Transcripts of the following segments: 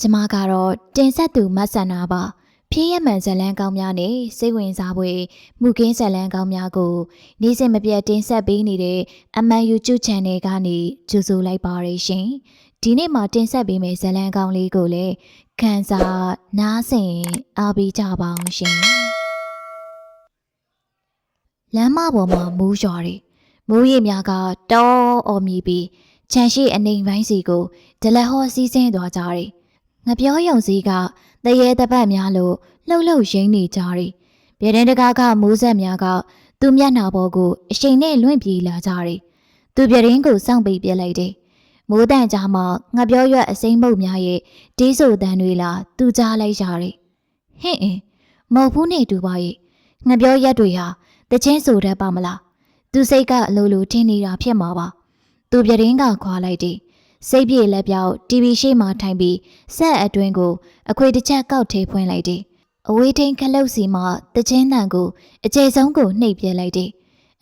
ကျမကတော့တင်ဆက်သူမတ်ဆန္နာပါဖြည့်ရမှန်ဇလန်းကောင်းများနဲ့စိတ်ဝင်စားဖွယ်မူကင်းဇလန်းကောင်းများကိုနေ့စဉ်မပြတ်တင်ဆက်ပေးနေတဲ့အမှန် YouTube Channel ကနေကြိုဆိုလိုက်ပါရရှင်ဒီနေ့မှာတင်ဆက်ပေးမယ့်ဇလန်းကောင်းလေးကိုလည်းခန်းစားနားဆင်အားပေးကြပါအောင်ရှင်လမ်းမပေါ်မှာမူးရွာတယ်မူးရည်များကတောအော်မြည်ပြီးခြံရှိအနေပိုင်းစီကိုဒလက်ဟောစီးဆင်းသွားကြတယ် ငပြောယုံစည်းကတရေတပတ်များလို့လှုပ်လှုပ်ရင်းနေကြတယ်ပြည်တဲ့တကားကမိုးဆက်များကသူ့မျက်နှာပေါ်ကိုအရှိန်နဲ့လွင့်ပြေးလာကြတယ်သူပြည်ရင်းကိုစောင့်ပိတ်ပြလိုက်တယ်မိုးတန်ကြားမှာငပြောရွက်အစိမ့်မုတ်များရဲ့တေးဆိုတန်တွေလာသူကြားလိုက်ရတယ်ဟင့်အင်းမဟုတ်ဘူးနဲ့တူပါရဲ့ငပြောရက်တွေဟာတချင်းဆိုတတ်ပါမလားသူစိတ်ကအလိုလိုထင်နေတာဖြစ်မှာပါသူပြည်ရင်းကခွာလိုက်တယ် စိတ်ပြေလက်ပြောက် TV ရှေ့မှာထိုင်ပြီးဆက်အတွင်းကိုအခွေတစ်ချက်ကောက်ထေးဖွင့်လိုက်တယ်အဝေးထိန်ခလုတ်စီမှတချင်းတန်ကိုအကျယ်ဆုံးကိုနှိပ်ပြလိုက်တယ်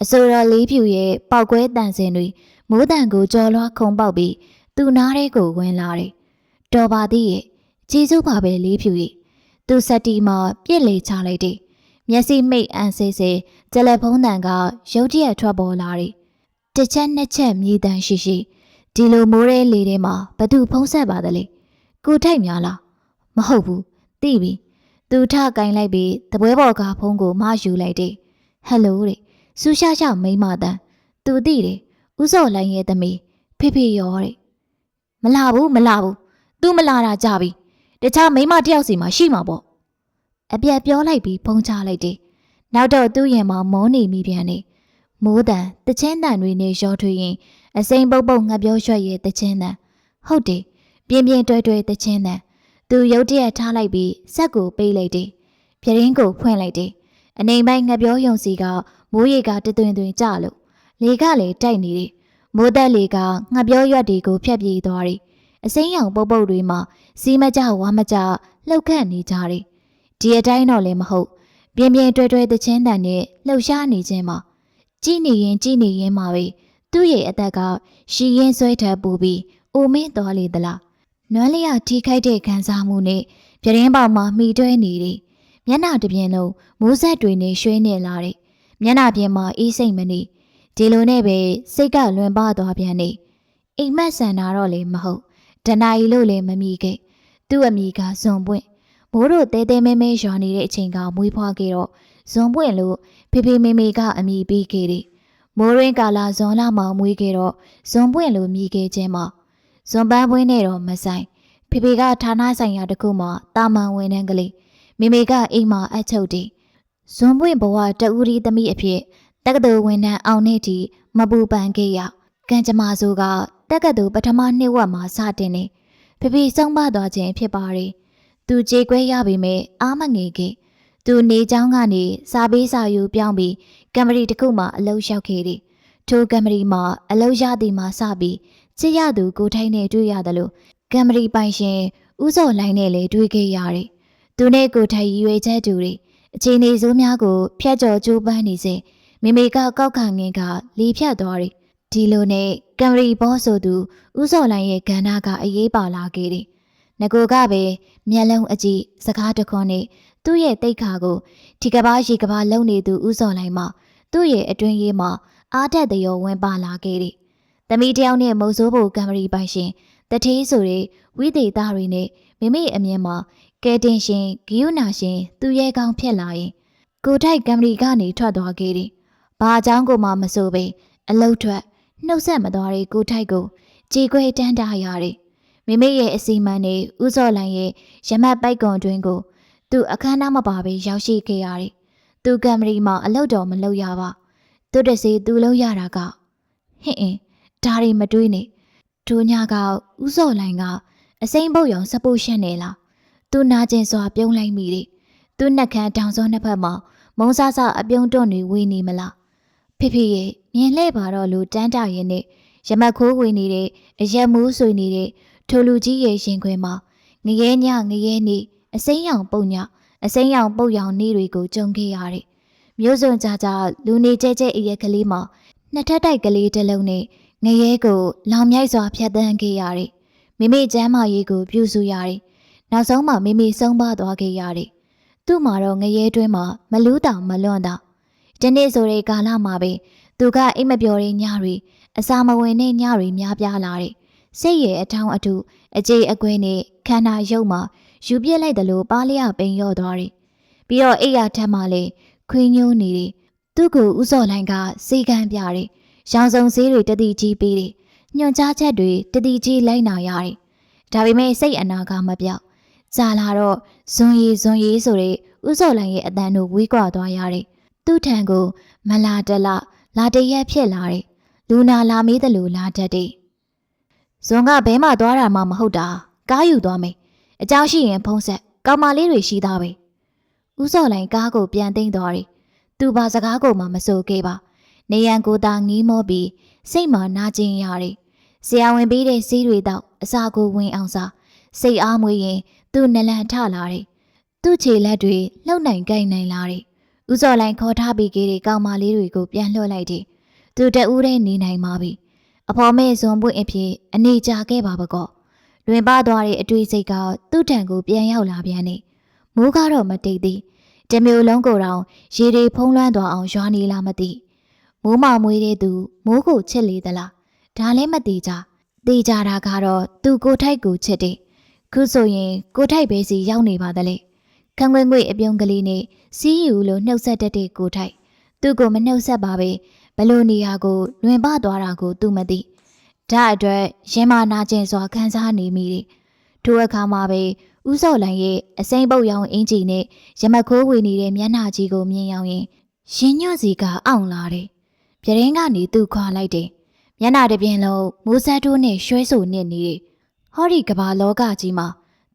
အစိုးရလေးဖြူရဲ့ပောက်ကွဲတန်စင်တွေမိုးတန်ကိုကြော်လွှားခုံပေါက်ပြီးသူ့နားထဲကိုဝင်လာတယ်တော်ပါသေးရဲ့ကျေးဇူးပါပဲလေးဖြူရဲ့သူစက်တီမှာပြစ်လေချလိုက်တယ်မျက်စိမိတ်အန်ဆေးဆေးတယ်လီဖုန်းတန်ကရုတ်တရက်ထွက်ပေါ်လာတယ်တစ်ချက်နှစ်ချက်မြည်တမ်းရှိရှိ ဒီလိုမိုးရဲလေထဲမှာဘသူဖုံးဆက်ပါသလဲကိုထိုက်များလားမဟုတ်ဘူးသိပြီသူထကင်လိုက်ပြီးတပွဲပေါ်ကဖုံးကိုမယူလိုက်တယ်ဟယ်လိုတဲ့စူရှာရှာမိမ့်မတန်သူသိတယ်ဥစော်လိုင်းရဲ့သမီးဖေဖေရောတဲ့မလာဘူးမလာဘူး तू မလာတာကြပြီတခြားမိန်းမတစ်ယောက်စီမှာရှိမှာပေါ့အပြက်ပြောလိုက်ပြီးဖုံးချလိုက်တယ်နောက်တော့သူ့ရင်မှာမောနေမိပြန်နေမိုးတန်တချင်းတန်တွေနဲ့ရောထွေးရင် အစိမ်ပုတ်ပုတ်ငှက်ပြောရွှက်ရဲ့တချင်းတန်ဟုတ်တယ်ပြင်းပြင်းတွဲတွဲတချင်းတန်သူရုတ်တရက်ထားလိုက်ပြီးစက်ကိုပေးလိုက်တယ်ပြရင်းကိုဖွင့်လိုက်တယ်အနေပိုင်းငှက်ပြောယုံစီကမိုးရေကတသွင်သွင်ကြလို့လေကလည်းတိုက်နေတယ်မိုးသက်လေကငှက်ပြောရွက်တွေကိုဖျက်ပြေးသွားတယ်အစိမ်းရောင်ပုတ်ပုတ်တွေမှာစီးမကြဝါမကြလှုပ်ခတ်နေကြတယ်ဒီအတိုင်းတော့လည်းမဟုတ်ပြင်းပြင်းတွဲတွဲတချင်းတန်နဲ့လှုပ်ရှားနေခြင်းမှာကြည်နေရင်ကြည်နေရင်မှာပဲ သူ့ရဲ့အသက်ကရှီရင်ဆွဲထပ်ပူပြီးအိုမင်းသွားလေသလားနွမ်းလျာထိခိုက်တဲ့ခံစားမှုနဲ့ပြတင်းပေါက်မှာမိတွဲနေတယ်မျက်နှာတစ်ပြင်လုံးမိုးဆက်တွေနဲ့ရွှဲနေလာတယ်မျက်နှာပြင်မှာအေးစိတ်မနေဒီလိုနဲ့ပဲစိတ်ကလွန်ပါသွားပြန်နေအိမ်မက်ဆန်တာတော့လေမဟုတ်ဒနာရီလို့လည်းမမီခဲ့သူ့အမိကဇွန်ပွင့်မိုးတို့တဲတဲမဲမဲရွာနေတဲ့အချိန်ကမွေးဖွားခဲ့တော့ဇွန်ပွင့်လို့ဖေဖေမေမေကအမိပေးခဲ့တယ် မိုးရင်းကာလာဇွန်လမှာမွေးခဲ့တော့ဇွန်ပွင့်လို့မြည်ခဲ့ခြင်းမှာဇွန်ပန်းပွင့်နဲ့တော့မဆိုင်ဖေဖေကဌာနဆိုင်ရာတစ်ခုမှာတာမန်ဝင်နှန်းကလေးမေမေကအိမ်မှာအချုပ်တည်ဇွန်ပွင့်ဘဝတဦးရီသမီးအဖြစ်တက္ကသိုလ်ဝင်နှန်းအောင်နေတီမပူပန်ခဲ့ရကံကြမ္မာဆိုကတက္ကသိုလ်ပထမနှစ်ဝက်မှာစတင်နေဖေဖေဆုံးမသွားခြင်းဖြစ်ပါတယ်သူကြေကွဲရပေမဲ့အားမငယ်ခဲ့ သူနေကျောင်းကနေစာပေးစာယူပြောင်းပြီးကင်မရီတစ်ခုမှာအလုပ်ရောက်ခဲ့တယ်။ထိုကင်မရီမှာအလုပ်ရသည်မှာစပြီးချစ်ရသူကိုထိုင်းနဲ့တွေ့ရတယ်လို့ကင်မရီပိုင်ရှင်ဦးစော်လိုင်းနဲ့လည်းတွေ့ခဲ့ရတယ်။သူနဲ့ကိုထိုင်ရွေချက်တူတွေအခြေအနေဆိုးများကိုဖျက်ကျော်ကြိုးပမ်းနေစဉ်မိမိကကောက်ခံငင်ကလေဖြတ်သွားတယ်။ဒီလိုနဲ့ကင်မရီဘောဆိုသူဦးစော်လိုင်းရဲ့ကဏ္ဍကအရေးပါလာခဲ့တယ်။ငကိုကပဲမျက်လုံးအကြည့်စကားတခွန်းနဲ့ သူ့ရဲ့တိတ်ခါကိုဒီကဘာရေကဘာလုံနေသူဥစော်လိုက်မှသူ့ရဲ့အတွင်းရေးမှာအားတက်တရောဝင်ပါလာခဲ့တယ်။သမီးတယောက်နဲ့မုံစိုးဖို့ကံမရီပိုင်ရှင်တထေးဆိုတဲ့ဝိသေသတွေနဲ့မိမိအမြင်မှာကဲတင်ရှင်ဂိယုနာရှင်သူ့ရဲ့ကောင်းဖြစ်လာရင်ကိုထိုက်ကံမရီကနေထွက်သွားခဲ့တယ်။ဘာအကြောင်းကိုမှမဆိုပဲအလုတ်ထွက်နှုတ်ဆက်မသွားတဲ့ကိုထိုက်ကိုကြေခွဲတန်းတာရတယ်။မိမိရဲ့အစီမံနဲ့ဥစော်လိုင်းရဲ့ရမတ်ပိုက်ကွန်တွင်ကို သူအခမ်းအနားမပါဘဲရောက်ရှိခဲ့ရတယ်။သူကံမရီမှာအလုပ်တော်မလုပ်ရပါ။သူတစေသူလုံးရတာကဟင့်အင်းဒါတွေမတွေးနဲ့။ဒိုညာကဥစော်လိုင်းကအစိမ့်ပုတ်ရောင်စပုတ်ရှက်နေလား။သူနာကျင်စွာပြုံးလိုက်မိတယ်။သူနှက်ခမ်းတောင်စောနှစ်ဖက်မှာမုံဆဆအပြုံးတွန့်တွေဝေးနေမလား။ဖေဖေရဲ့မြင်လှဲ့ပါတော့လူတန်းတာရင်နဲ့ရမက်ခိုးဝေနေတဲ့အရက်မိုးဆွေနေတဲ့ထိုလူကြီးရဲ့ရင်ခွဲမှာငရဲညငရဲနေ အစိမ်းရောင်ပုံညအစိမ်းရောင်ပုတ်ရောင်နေတွေကိုကြုံခဲ့ရတယ်။မျိုးစုံကြကြလူနေကျဲကျဲအရက်ကလေးမှာနှစ်ထပ်တိုက်ကလေးတစ်လုံးနဲ့ငရဲကိုလောင်မြိုက်စွာဖြတ်တန်းခဲ့ရတယ်။မိမိကျမ်းမာရေးကိုပြုစုရတယ်။နောက်ဆုံးမှမိမိဆုံးပါသွားခဲ့ရတယ်။သူ့မှာတော့ငရဲတွင်းမှာမလူးတောင်မလွန့်တော့ဒီနေ့ဆိုတဲ့ကာလမှာပဲသူကအိမ်မပျော်တဲ့ညတွေအစာမဝင်တဲ့ညတွေများပြားလာတယ်။စိတ်ရဲ့အထောင်အထုအကြေအကွဲနဲ့ခန္ဓာရုပ်မှာ ယူပြစ်လိုက်တယ်လို့ပါလျပိန်ရော့သွားတယ်။ပြီးတော့အိယာထက်မှလည်းခွင်းညိုးနေတယ်။သူ့ကိုဥစော်လိုင်းကစေကန်းပြတယ်။ရောင်စုံစည်းတွေတတိကြီးပေးတယ်။ညွန်ကြားချက်တွေတတိကြီးလိုက်နာရတယ်။ဒါပေမဲ့စိတ်အနာကမပြောက်။ကြာလာတော့ဇွန်ရီဇွန်ရီဆိုတဲ့ဥစော်လိုင်းရဲ့အတန်တို့ဝေးကွာသွားရတယ်။သူ့ထံကိုမလာတလလာတရက်ဖြစ်လာတယ်။လူနာလာမေးတယ်လို့လာတတ်တယ်။ဇွန်ကဘဲမှသွားတာမှမဟုတ်တာ။ကားယူသွားမယ်။ အကြောင်းရှိရင်ဖုံးဆက်ကောင်မလေးတွေရှိသားပဲဥစော်လိုင်ကားကိုပြန်သိမ့်သွားတယ်သူဘာစကားကိုမှမဆိုခဲ့ပါနေရန်ကိုသာငေးမောပြီးစိတ်မှနာကျင်ရတယ်ဆရာဝန်ပေးတဲ့ဆေးတွေတော့အစာကိုဝင်အောင်စားစိတ်အားမွေးရင်သူ့နလန်ထလာတယ်သူ့ခြေလက်တွေလှုပ်နိုင်ကိုင်နိုင်လာတယ်ဥစော်လိုင်ခေါ်ထားပြီးခဲ့တဲ့ကောင်မလေးတွေကိုပြန်လှော့လိုက်တယ်သူတအူးတဲ့နေနိုင်ပါပြီအဖော်မဲဇွန်ပွင့်အဖြစ်အနေကြာခဲ့ပါပကော့ လွင်ပါသွားတဲ့အတွေ့စိတ်ကသူ့ထံကိုပြန်ရောက်လာပြန်နေ။မိုးကတော့မတိတ်သေး။တမျိုးလုံးကိုယ်တောင်ရေတွေဖုံးလွှမ်းသွားအောင်ရွာနေလားမသိ။မိုးမောင်မွေးတဲ့သူမိုးကိုချစ်လေသလား။ဒါလည်းမသိကြ။သိကြတာကတော့သူကိုထိုက်ကိုချစ်တယ်။ခုဆိုရင်ကိုထိုက်ပဲစီရောက်နေပါသလဲ။ခံခွင့်ငွေအပြုံးကလေးနဲ့စီးယူလို့နှုတ်ဆက်တတ်တဲ့ကိုထိုက်သူ့ကိုမနှုတ်ဆက်ပါပဲဘလို့နေရာကိုလွင်ပသွားတာကိုသူမသိ ဒါအတွက်ရင်မာနာကျင်စွာခံစားနေမိတယ်ထိုအခါမှာပဲဥစော်လန်ရဲ့အစိမ့်ပုတ်ရောင်အင်ဂျီနဲ့ရမခိုးဝေနေတဲ့မျက်နှာကြီးကိုမြင်ရောက်ရင်ရင်ညွန့်စီကအောင့်လာတယ်ပြတင်းကနေသူ့ခွာလိုက်တယ်မျက်နှာတစ်ပြင်လုံးမိုးဆက်တိုးနဲ့ရွှဲဆူနစ်နေတယ်ဟောဒီကဘာလောကကြီးမှာ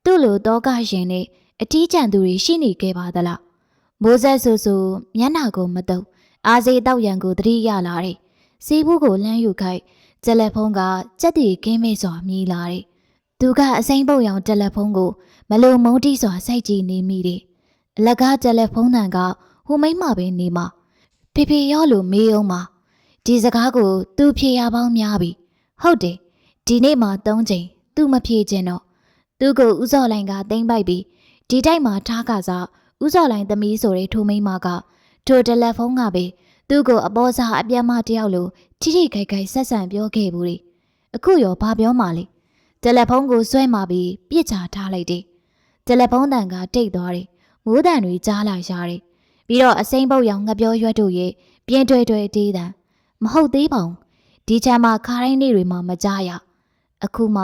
သူ့လိုတောကရင်နဲ့အထီးကျန်သူတွေရှိနေခဲ့ပါသလားမိုးဆက်ဆူဆူမျက်နှာကိုမတုပ်အာစေတောက်ရံကိုသတိရလာတယ်စီးဘူးကိုလှမ်းယူခိုက် တယ်လီဖုန်းကကြက်တီကင်းမေ့စွာမြည်လာတယ်သူကအစိမ့်ပုတ်ရောင်တယ်လီဖုန်းကိုမလုံမုန်းတိစွာစိုက်ကြည့်နေမိတယ်အလကားတယ်လီဖုန်းတန်ကဟိုမိမ့်မပဲနေမှာဖေဖေရောလို့မေးအောင်မှာဒီစကားကိုသူဖြေရပေါင်းများပြီဟုတ်တယ်ဒီနေ့မှ၃ချိန်သူမဖြေခြင်းတော့သူ့ကိုဥစော်လိုင်ကတိမ့်ပိုက်ပြီးဒီတိုက်မှာထားကစားဥစော်လိုင်သမီးဆိုတဲ့ထိုမိန်းမကထိုတယ်လီဖုန်းကပဲ သူ့ကိုအပေါ်စားအပြတ်မတယောက်လိုထိထိခိုက်ခိုက်ဆက်ဆံပြောခဲ့ဘူးလေအခုရောဘာပြောမှလဲတယ်လီဖုန်းကိုဆွဲမှပြီးပြစ်ချထားလိုက်တယ်တယ်လီဖုန်းတန်ကတိတ်သွားတယ်မိုးတန်တွေကြားလာရတယ်ပြီးတော့အစိမ့်ပုတ်ရောင်ငပြောရွက်တို့ရဲ့ပြင်းတွဲတွဲတေးတန်မဟုတ်သေးပါဘူးဒီချမ်းမှာခါတိုင်းနေ့တွေမှာမကြားရအခုမှ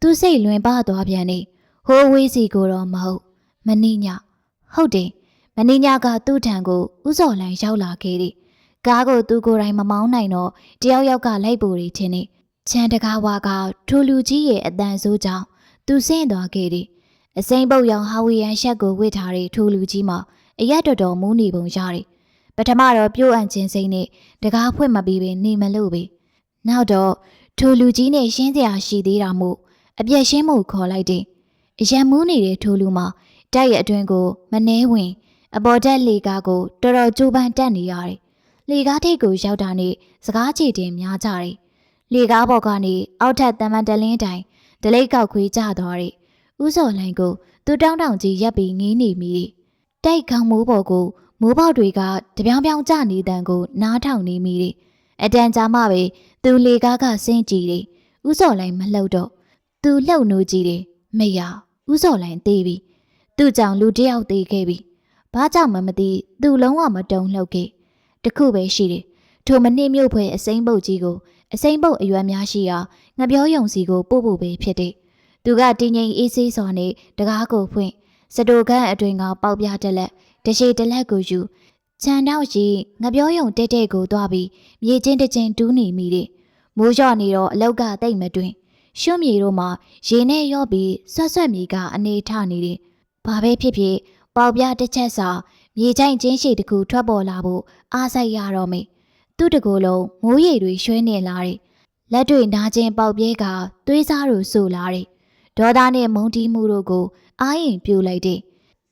သူစိတ်လွင်ပသွားပြန်နေဟိုးဝေးစီကိုတော့မဟုတ်မနှိညဟုတ်တယ် မင်းညကသူ့ထံကိုဥစော်လန်ရောက်လာခဲ့တယ်။ကားကိုသူကိုယ်တိုင်မမောင်းနိုင်တော့တယောက်ယောက်ကလိုက်ပိုတွေချင်းနေချန်တကားဝါကထိုလူကြီးရဲ့အတန်ဆိုးကြောင့်သူဆင်းသွားခဲ့တယ်။အစိမ့်ပုတ်ရောင်ဟာဝီယန်ရှက်ကိုဝစ်ထားတဲ့ထိုလူကြီးမှာအရက်တော်တော်မူးနေပုံရတယ်။ပထမတော့ပြို့အံ့ခြင်းစိမ့်နဲ့တကားဖွင့်မပြီးပင်နေမလို့ပဲ။နောက်တော့ထိုလူကြီးနဲ့ရှင်းစရာရှိသေးတာမို့အပြက်ရှင်းမှုခေါ်လိုက်တယ်။အရန်မူးနေတဲ့ထိုလူမှာတိုက်ရဲ့အတွင်းကိုမနှဲဝင် အပေါ်တက်လေကားကိုတော်တော်ကြိုးပမ်းတက်နေရတယ်။လေကားထိပ်ကိုရောက်တာနဲ့စကားချေတင်များကြတယ်။လေကားပေါ်ကနေအောက်ထပ်တမန်တလင်းတိုင်ဒလိတ်ကောက်ခွေးကျသွားတယ်။ဥစော်လိုင်းကိုသူတောင်းတောင်ကြီးရပ်ပြီးငင်းနေမိတယ်။တိုက်ခေါင်မိုးပေါ်ကိုမိုးပေါက်တွေကတပြောင်ပြောင်ကျနေတန်ကိုနားထောင်နေမိတယ်။အတန်ကြာမှပဲသူလေကားကဆင်းကြည့်တယ်။ဥစော်လိုင်းမလှုပ်တော့သူလှုပ်နိုးကြည့်တယ်။မေယာဥစော်လိုင်းသေးပြီ။သူ့ကြောင့်လူတယောက်သေးခဲ့ပြီ။ ဘာကြောင့်မှမသိသူလုံးဝမတုံ့လှုပ်ခဲ့တခုပဲရှိတယ်ထိုမနစ်မြုပ်ဖွယ်အစိမ့်ပုတ်ကြီးကိုအစိမ့်ပုတ်အရွယ်များရှိရာငပြောယုံစီကိုပို့ဖို့ပဲဖြစ်တယ်သူကတင်းငိမ်အေးဆေးစွာနဲ့တကားကိုဖွင့်စတိုကန်းအတွင်ကပေါက်ပြတက်လက်တရှိတလက်ကိုယူခြံတော့ရှိငပြောယုံတက်တဲ့ကိုသွားပြီးမြေချင်းတစ်ချင်းတူးနေမိတယ်မိုးလျော့နေတော့အလောက်ကတိတ်မတွင်ရွှွမြေတို့မှာရေနဲ့ရော့ပြီးဆွတ်ဆွတ်မြေကအနေထနေတယ်ဘာပဲဖြစ်ဖြစ် ပေါပြတစ်ချက်စာမြေချိုင်ချင်းရှိတခုထွက်ပေါ်လာဖို့အားစိုက်ရတော့မေသူ့တကူလုံးမိုးရေတွေရွှဲနေလာတယ်လက်တွေနာကျင်ပေါက်ပြဲကသွေးစားတို့ဆူလာတယ်ဒေါသနဲ့မုန်းတီးမှုတို့ကိုအာရင်ပြူလိုက်တယ်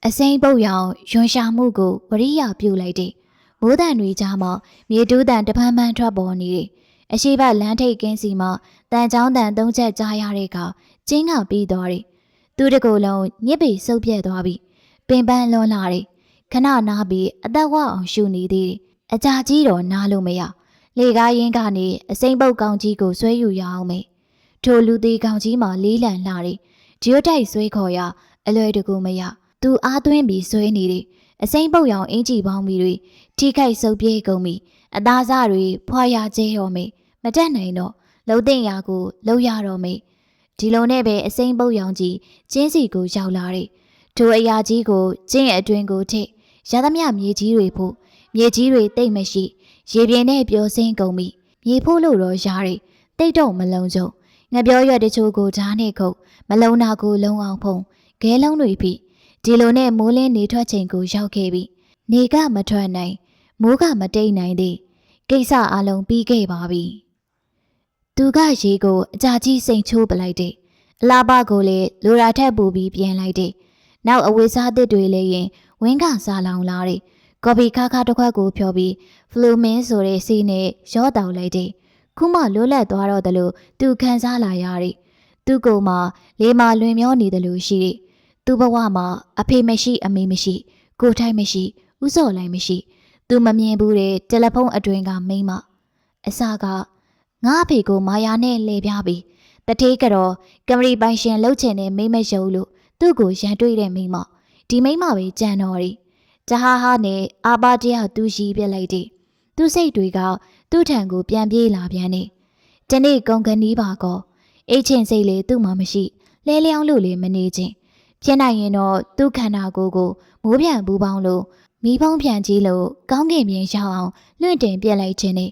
အစိမ့်ပုတ်ရောင်ရွန်ရှာမှုကိုဝရိယပြူလိုက်တယ်မိုးတန်တွေကြားမှာမြေတူးတန်တပန်းပန်းထွက်ပေါ်နေတယ်အရှိဘလမ်းထိပ်ကင်းစီမှာတန်ချောင်းတန်သုံးချက်ကြားရတဲ့ကကျင်းကပြီးသွားတယ်သူတကိုယ်လုံးညစ်ပေစုပ်ပြက်သွားပြီ ပင်ပန်းလွန်လာတယ်ခဏနားပြီးအသက်ဝအောင်ရှူနေသေးတယ်အကြာကြီးတော့နားလို့မရလေကားရင်းကနေအစိမ့်ပုတ်ကောင်ကြီးကိုဆွဲယူရအောင်မေထိုလူသေးကောင်ကြီးမှလေးလံလာတယ်ဂျီယိုတိုက်ဆွဲခေါ်ရအလွယ်တကူမရသူအားသွင်းပြီးဆွဲနေတယ်အစိမ့်ပုတ်ရောင်အင်ကြီးပေါင်းပြီးတွေထိခိုက်ဆုပ်ပြေးကုန်ပြီအသားစားတွေဖွာရကျဲတော့မေမတက်နိုင်တော့လှုပ်တဲ့ရာကိုလှုပ်ရတော့မေဒီလိုနဲ့ပဲအစိမ့်ပုတ်ရောင်ကြီးကျင်းစီကိုရောက်လာတယ် ထိုအရာကြီးကိုကျင်းအတွင်းကိုထိရသမျှမြေကြီးတွေဖို့မြေကြီးတွေတိတ်မရှိရေပြင်းနဲ့ပျော်စင်းကုန်ပြီမြေဖို့လို့တော့ရတယ်တိတ်တော့မလုံးကြုံငပြောရွက်တချို့ကိုဓာတ်နဲ့ခုတ်မလုံးနာကိုလုံးအောင်ဖုံဂဲလုံးတွေပြီဒီလိုနဲ့မိုးလင်းနေထွက်ချိန်ကိုရောက်ခဲ့ပြီနေကမထွက်နိုင်မိုးကမတိတ်နိုင်သေးကိစ္စအလုံးပြီးခဲ့ပါပြီသူကရေကိုအကြာကြီးစိန်ချိုးပလိုက်တယ်အလားပါကိုလည်းလိုရာထက်ပူပြီးပြန်လိုက်တယ် နောက်အဝေးစားသစ်တွေလည်းရင်ဝင်းကစားလောင်လာတယ်ကော်ဖီခါခါတစ်ခွက်ကိုဖြောပြီးဖလူမင်းဆိုတဲ့စီးနဲ့ရောတောင်လိုက်တယ်ခုမှလွတ်လပ်သွားတော့တယ်လို့သူခံစားလာရတယ်သူ့ကိုယ်မှာလေးမာလွင်မျောနေတယ်လို့ရှိတယ်သူ့ဘဝမှာအဖေမရှိအမေမရှိ ကိုထိုက်မရှိဥစော်လိုက်မရှိသူမမြင်ဘူးတဲ့တယ်လီဖုန်းအတွင်းကမိန်းမအစကငါအဖေကိုမာယာနဲ့လှည့်ပြပြီးတထေးကတော့ကမရီပိုင်ရှင်လှုပ်ချင်တဲ့မိမယုံလို့ သူ့ကိုရန်တွေ့တဲ့မိန်းမဒီမိန်းမပဲကြံတော်ရီဂျဟာဟာနဲ့အာပါတယောက်သူရှိပြလိုက်တယ်သူစိတ်တွေကသူ့ထံကိုပြန်ပြေးလာပြန်နေတနေ့ကုန်ကနီးပါကောအိတ်ချင်စိတ်လေသူ့မှာမရှိလဲလျောင်းလို့လေမနေချင်းဖြစ်နိုင်ရင်တော့သူ့ခန္ဓာကိုယ်ကိုမိုးပြန်ဘူးပေါင်းလို့မိဖုံးပြန်ကြီးလို့ကောင်းကင်ပြင်ရောက်အောင်လွင့်တင်ပြက်လိုက်ခြင်းနဲ့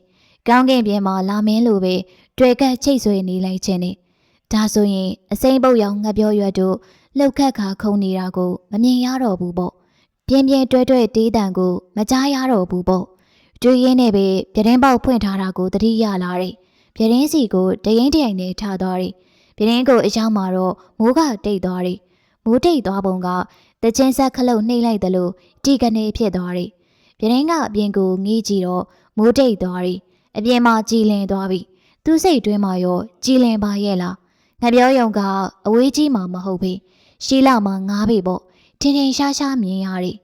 ကောင်းကင်ပြင်မှာလာမင်းလိုပဲတွေ့ကက်ချိတ်ဆွေနေလိုက်ခြင်းနဲ့ဒါဆိုရင်အစိမ့်ပုတ်ရောင်ငှက်ပြောရွက်တို့ လှုပ်ခတ်ခါခုံနေတာကိုမမြင်ရတော့ဘူးပေါ့ပြင်းပြင်းတွဲတွဲတေးတန်ကိုမကြားရတော့ဘူးပေါ့တွေ့ရင်းနဲ့ပဲပြတင်းပေါက်ဖွင့်ထားတာကိုသတိရလာတယ်ပြတင်းစီကိုတရင်တရင်နဲ့ထားသွားတယ်ပြတင်းကိုအရောက်မှာတော့မိုးကတိတ်သွားတယ်မိုးတိတ်သွားပုံကတချင်းဆက်ခလုတ်နှိမ့်လိုက်တယ်လို့တီကနေဖြစ်သွားတယ်ပြတင်းကအပြင်ကိုငေးကြည့်တော့မိုးတိတ်သွားတယ်အပြင်မှာကြည်လင်သွားပြီသူ့စိတ်တွင်းမှာရောကြည်လင်ပါရဲ့လားငါပြောယုံကအဝေးကြီးမှာမဟုတ်ဘူး ရှီလာမှာငားပြီပေါ့ထင်ထင်ရှားရှားမြင်ရတယ်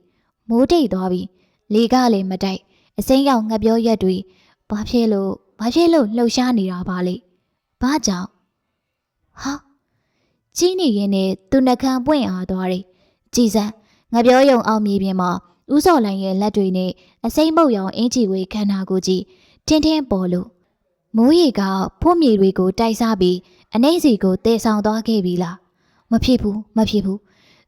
မိုးတိတ်သွားပြီလေကလည်းမတိုက်အစိမ်းရောက်ငှက်ပြောရက်တွေဘာဖြစ်လို့ဘာဖြစ်လို့လှုပ်ရှားနေတာပါလေဘာကြောင့်ဟာကြီးနေရင်နဲ့သူနှကန်းပွင့်အားသွားတယ်ကြည်စမ်းငှက်ပြောယုံအောင်မြေပြင်မှာဥစော်လိုင်ရဲ့လက်တွေနဲ့အစိမ်းမုတ်ရောင်အင်ချီဝေးခန္ဓာကိုယ်ကြီးထင်းထင်းပေါ်လို့မိုးရေကဖို့မြေတွေကိုတိုက်စားပြီးအနှိမ့်စီကိုတည်ဆောင်သွားခဲ့ပြီလား မဖြစ်ဘူးမဖြစ်ဘူး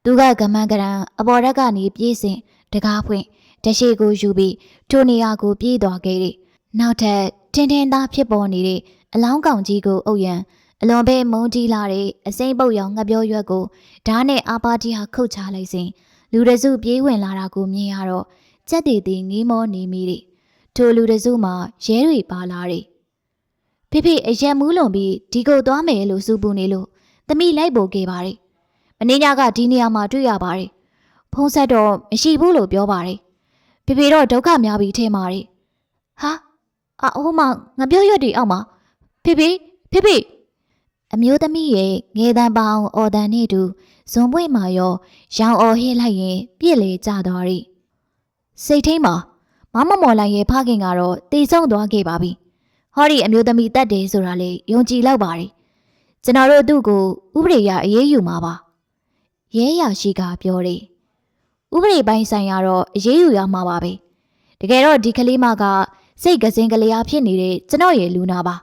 သူကကမန်းကရန်အပေါ်ရက်ကနေပြေးစဉ်တကားဖွင့်တရှိကိုယူပြီးထိုနေရာကိုပြေးသွားခဲ့တယ်နောက်ထပ်ထင်းထင်းသားဖြစ်ပေါ်နေတဲ့အလောင်းကောင်ကြီးကိုအုပ်ရန်အလွန်ပဲမုန်းတီးလာတဲ့အစိမ့်ပုတ်ရောင်ငှက်ပြောရွက်ကိုဓာတ်နဲ့အာပါတီဟာခုတ်ချလိုက်စဉ်လူတစုပြေးဝင်လာတာကိုမြင်ရတော့ကြက်တီတီငီးမောနေမိတယ်ထိုလူတစုမှာရဲတွေပါလာတယ်ဖေဖေအရက်မူးလွန်ပြီးဒီကိုသွားမယ်လို့စူပူနေလို့ သမီးလိုက်ပို့ခဲ့ပါတယ်မင်းညကဒီနေရာမှာတွေ့ရပါတယ်ဖုံးဆက်တော့မရှိဘူးလို့ပြောပါတယ်ဖေဖေတော့ဒုက္ခများပြီးထဲမှာတယ်ဟာအဟိုးမငါပြောရွက်တွေအောက်မှာဖေဖေဖေဖေအမျိုးသမီးရဲ့ငယ်တန်းပေါင်းအော်တန်နဲ့တူဇွန်ပွင့်မာရောရောင်အော်ဟစ်လိုက်ရင်ပြစ်လေကြသွားတယ်စိတ်ထိန်မှာမမမော်လိုက်ရဲ့ဖခင်ကတော့တေဆုံးသွားခဲ့ပါပြီဟောဒီအမျိုးသမီးတတ်တယ်ဆိုတာလေယုံကြည်လောက်ပါတယ် ကျွန်တော်တို့သူ့ကိုဥပဒေရအေးအေးယူမှာပါရဲရရှိကပြောတယ်ဥပဒေပိုင်းဆိုင်ရာတော့အေးအေးယူရမှာပါပဲတကယ်တော့ဒီကလေးမကစိတ်ကစင်ကလေးအားဖြစ်နေတဲ့ကျွန်တော်ရဲ့လူနာပါ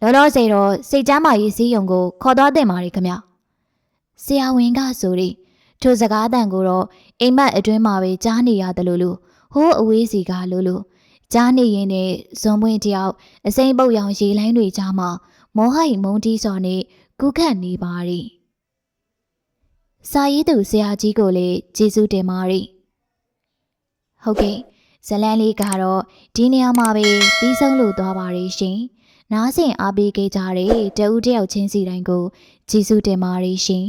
လောလောဆယ်တော့စိတ်ကြမ်းမာရေးစည်းရုံကိုခေါ်သွားတင်ပါတယ်ခင်ဗျဆရာဝန်ကဆိုရီထိုစကားတန်ကိုတော့အိမ်မက်အတွင်းမှာပဲကြားနေရတယ်လို့လို့ဟိုးအဝေးစီကလို့လို့ကြားနေရင်နဲ့ဇွန်ပွင့်တယောက်အစိမ့်ပုတ်ရောင်ရေလိုင်းတွေကြားမှာ မောဟိုင်မုံတီးစော်နဲ့ကုခတ်နေပါရီစာရေးသူဆရာကြီးကိုလည်းကျေးဇူးတင်ပါရီဟုတ်ကဲ့ဇလန်လေးကတော့ဒီနေရာမှာပဲပြီးဆုံးလို့သွားပါရီရှင်နားဆင်အားပေးခဲ့ကြတဲ့တဦးတယောက်ချင်းစီတိုင်းကိုကျေးဇူးတင်ပါရီရှင်